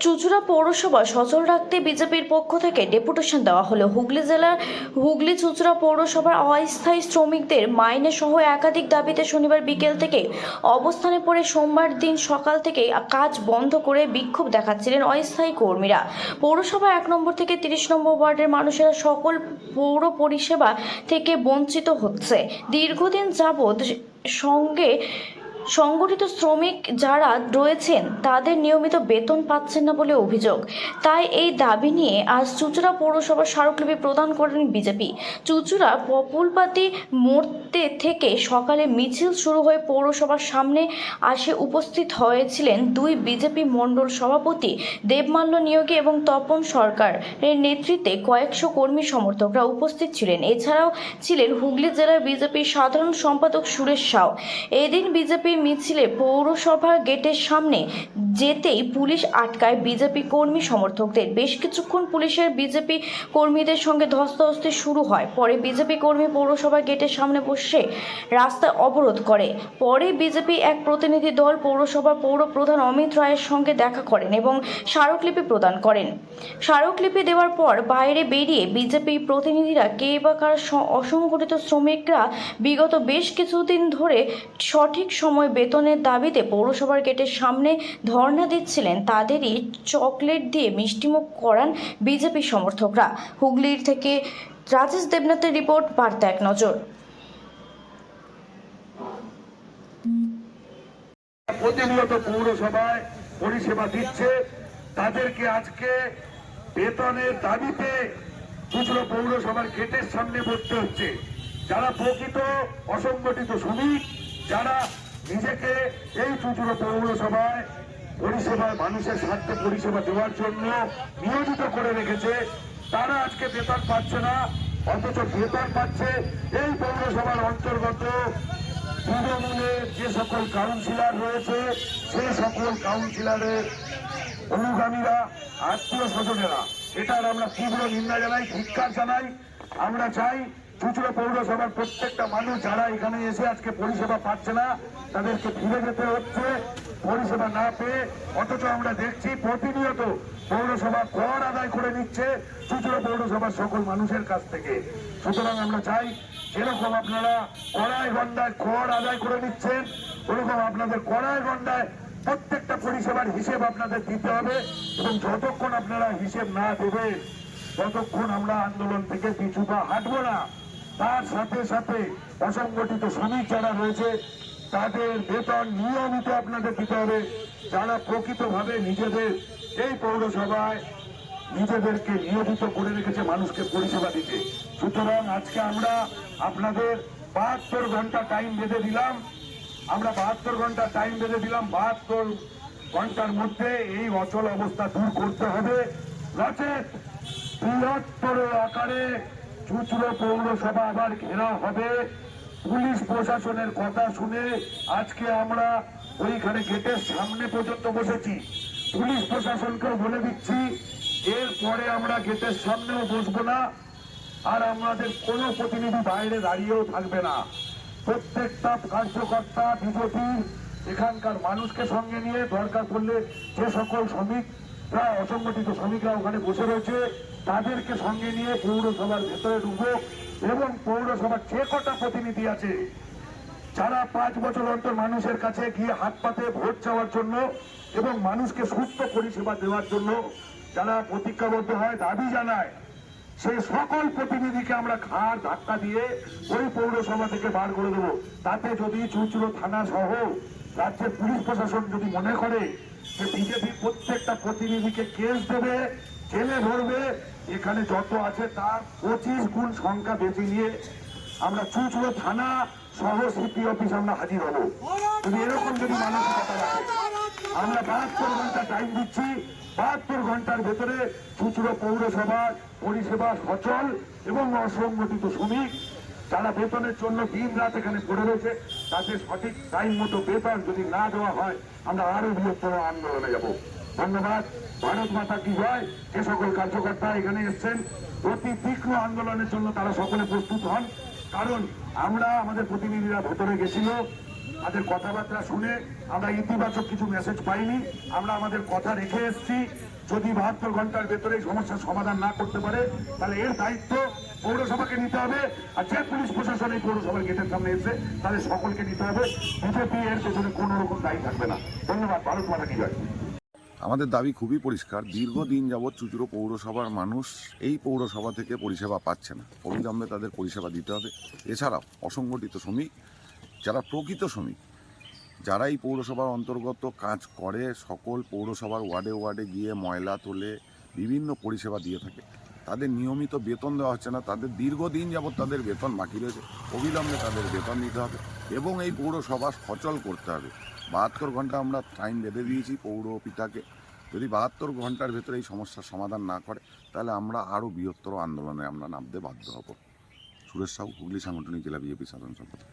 চুচুড়া পৌরসভা সচল রাখতে বিজেপির পক্ষ থেকে ডেপুটেশন দেওয়া হলো। হুগলি জেলার হুগলি চুচুড়া পৌরসভার অস্থায়ী শ্রমিকদের মাইনে সহ একাধিক দাবিতে শনিবার বিকেল থেকে অবস্থানে পড়ে সোমবার দিন সকাল থেকে কাজ বন্ধ করে বিক্ষোভ দেখাচ্ছিলেন অস্থায়ী কর্মীরা। পৌরসভা এক নম্বর থেকে তিরিশ নম্বর ওয়ার্ডের মানুষেরা সকল পৌর পরিষেবা থেকে বঞ্চিত হচ্ছে। দীর্ঘদিন যাবৎ সঙ্গে সংগঠিত শ্রমিক যারা রয়েছেন, তাদের নিয়মিত বেতন পাচ্ছেন না বলে অভিযোগ। তাই এই দাবি নিয়ে আজ চুচুড়া পৌরসভার স্মারকলিপি প্রদান করেন বিজেপি। চুচুড়া পপুলপাতি মোড়তে থেকে সকালে মিছিল শুরু হয়ে পৌরসভার সামনে আসে উপস্থিত হয়েছিলেন দুই বিজেপি মণ্ডল সভাপতি দেবমাল্য নিয়োগী এবং তপন সরকার। এর নেতৃত্বে কয়েকশো কর্মী সমর্থকরা উপস্থিত ছিলেন। এছাড়াও ছিলেন হুগলি জেলার বিজেপির সাধারণ সম্পাদক সুরেশ সাউ। এদিন বিজেপির মিছিলে পৌরসভা গেটের সামনে যেতেই পুলিশ আটকায় বিজেপি কর্মী সমর্থকদের। বেশ কিছুক্ষণ পুলিশের বিজেপি কর্মীদের সঙ্গে ধস্তাধস্তি শুরু হয়। পরে বিজেপি কর্মী পৌরসভা গেটের সামনে বসে রাস্তা অবরোধ করে। পরে বিজেপি এক প্রতিনিধি দল পৌরসভা পৌর প্রধান অমিত রায়ের সঙ্গে দেখা করেন এবং স্মারকলিপি প্রদান করেন। স্মারকলিপি দেওয়ার পর বাইরে বেরিয়ে বিজেপি প্রতিনিধিরা কে বা কার অসংগঠিত শ্রমিকরা বিগত বেশ কিছুদিন ধরে সঠিক সময় বেতনের দাবিতে পৌরসভার গেটের সামনে ধর্ণা দিচ্ছিলেন তাদেরই চকলেট দিয়ে মিষ্টিমুখ করান বিজেপি সমর্থকরা। হুগলির থেকে রাজেশ দেবনাথের রিপোর্ট, বার্তা এক নজর। প্রতিনিয়ত পৌরসভায় পরিষেবা দিচ্ছে। তাদেরকে আজকে বেতনের দাবিতে খুচরো পৌরসভার গেটের সামনে বসতে হচ্ছে। যারা প্রকৃত অসংগঠিত শ্রমিক, যারা নিজেকে এই চুচুড়ো পৌরসভায় পরিষেবায় মানুষের স্বার্থে পরিষেবা দেওয়ার জন্য নিয়োজিত করে রেখেছে। তারা আজকে বেতন পাচ্ছে না, অথচ বেতন পাচ্ছে এই পৌরসভার অন্তর্গত তৃণমূলের যে সকল কাউন্সিলর রয়েছে সেই সকল কাউন্সিলরের অনুগামীরা, আত্মীয় স্বজনেরা। এটার আমরা তীব্র নিন্দা জানাই, ধিক্কার জানাই। আমরা চাই চুচুড়ো পৌরসভার প্রত্যেকটা মানুষ যারা এখানে এসে আজকে পরিষেবা পাচ্ছে না, তাদেরকে ফিরে যেতে হচ্ছে। পরিষেবা না পেয়ে অথচ আমরা দেখছি প্রতিনিয়ত পৌরসভা কর আদায় করে নিচ্ছে চুচুড়ো পৌরসভার সকল মানুষের কাছ থেকে। সুতরাং আমরা চাই যেরকম আপনারা কড়াই গন্ডায় কর আদায় করে নিচ্ছেন, ওরকম আপনাদের কড়াই গন্ডায় প্রত্যেকটা পরিষেবার হিসেব আপনাদের দিতে হবে এবং যতক্ষণ আপনারা হিসেব না দেবেন, ততক্ষণ আমরা আন্দোলন থেকে পিছু পা হাঁটবো না। তার সাথে সাথে অসংগঠিত শ্রমিক যারা রয়েছে, তাদের বেতন নিয়মিত আপনাদের দিতে হবে। যারা প্রকৃতভাবে নিজেদের এই পৌরসভায় নিজেদেরকে নিয়োজিত করে রেখেছে, মানুষকে পরিষেবা দিতে। সুতরাং আজকে আমরা আপনাদের বাহাত্তর ঘণ্টা টাইম বেঁধে দিলাম। আমরা বাহাত্তর ঘণ্টা টাইম বেঁধে দিলাম। বাহাত্তর ঘণ্টার মধ্যে এই অচল অবস্থা দূর করতে হবে। নচেত বৃহত্তর আকারে চুচুড়ো পৌরসভা আবার ঘেরা হবে। পুলিশ প্রশাসনের কথা শুনে আজকে আমরা ওইখানে গেটের সামনে পর্যন্ত বসেছি। পুলিশ প্রশাসনকেও বলে দিচ্ছি, এরপরে আমরা গেটের সামনেও বসবো না। আর আমাদের কোনো প্রতিনিধি বাইরে দাঁড়িয়েও থাকবে না। প্রত্যেকটা কার্যকর্তা বিজেপির এখানকার মানুষকে সঙ্গে নিয়ে দরকার পড়লে যে সকল শ্রমিকরা অসংগঠিত শ্রমিকরা ওখানে বসে রয়েছে। তাদেরকে সঙ্গে নিয়ে পৌরসভার ভেতরে ঢুকবো এবং পৌরসভার যে কটা প্রতিনিধি আছে, যারা পাঁচ বছর অন্তর মানুষের কাছে গিয়ে হাত পাতে ভোট চাওয়ার জন্য এবং মানুষকে সুস্থ পরিষেবা দেওয়ার জন্য যারা প্রতিজ্ঞাবদ্ধ হয়, দাবি জানায় সেই সকল প্রতিনিধিকে আমরা ঘাড় ধাক্কা দিয়ে ওই পৌরসভা থেকে বার করে দেবো। তাতে যদি চুচুড়ো থানা সহ রাজ্যের পুলিশ প্রশাসন যদি মনে করে যে বিজেপি প্রত্যেকটা প্রতিনিধিকে কেস দেবে, জেলে ধরবে এখানে যত আছে তার পঁচিশ গুণ সংখ্যা বেঁচে নিয়ে আমরা চুচুড়ো থানা সহ সিপি অফিস আমরা হাজির হব। যদি এরকম যদি মানসিকতা রাখে, আমরা বাহাত্তর ঘণ্টা টাইম দিচ্ছি, বাহাত্তর ঘণ্টার ভেতরে চুচুড়ো পৌরসভার পরিষেবা সচল এবং অসংগঠিত শ্রমিক যারা বেতনের জন্য দিন রাত এখানে পড়ে রয়েছে। তাদের সঠিক টাইম মতো বেতন যদি না দেওয়া হয়, আমরা আরও বৃহত্তর আন্দোলনে যাব। ধন্যবাদ। ভারত মাতা কি হয় যে সকল কার্যকর্তা এখানে এসছেন, অতি তীক্ষ্ণ আন্দোলনের জন্য তারা সকলে প্রস্তুত হন। কারণ আমরা, আমাদের প্রতিনিধিরা ভেতরে গেছিল, তাদের কথাবার্তা শুনে আমরা ইতিবাচক কিছু মেসেজ পাইনি। আমরা আমাদের কথা রেখে এসেছি। যদি বাহাত্তর ঘণ্টার ভেতরে সমস্যার সমাধান না করতে পারে, তাহলে এর দায়িত্ব পৌরসভাকে নিতে হবে, আর যে পুলিশ প্রশাসন এই পৌরসভার গেটের সামনে এসে তাদের সকলকে নিতে হবে। বিজেপি এর পেছনে কোনো রকম দায়ী থাকবে না। ধন্যবাদ ভারত মাতা কি জয়। আমাদের দাবি খুবই পরিষ্কার, দীর্ঘদিন যাবৎ চুচুড়ো পৌরসভার মানুষ এই পৌরসভা থেকে পরিষেবা পাচ্ছে না। অবিলম্বে তাদের পরিষেবা দিতে হবে। এছাড়াও অসংগঠিত শ্রমিক, যারা প্রকৃত শ্রমিক, যারা এই পৌরসভার অন্তর্গত কাজ করে, সকল পৌরসভার ওয়ার্ডে ওয়ার্ডে গিয়ে ময়লা তোলে, বিভিন্ন পরিষেবা দিয়ে থাকে। তাদের নিয়মিত বেতন দেওয়া হচ্ছে না, তাদের দীর্ঘদিন যাবৎ তাদের বেতন বাকি রয়েছে। অবিলম্বে তাদের বেতন দিতে হবে এবং এই পৌরসভা সচল করতে হবে। বাহাত্তর ঘণ্টা আমরা টাইম বেঁধে দিয়েছি পৌর পিতাকে। যদি বাহাত্তর ঘণ্টার ভেতরে এই সমস্যার সমাধান না করে, তাহলে আমরা আরও বৃহত্তর আন্দোলনে আমরা নামতে বাধ্য হব। সুরেশ সাহু, হুগলি সাংগঠনিক জেলা বিজেপি সাধারণ সম্পাদক।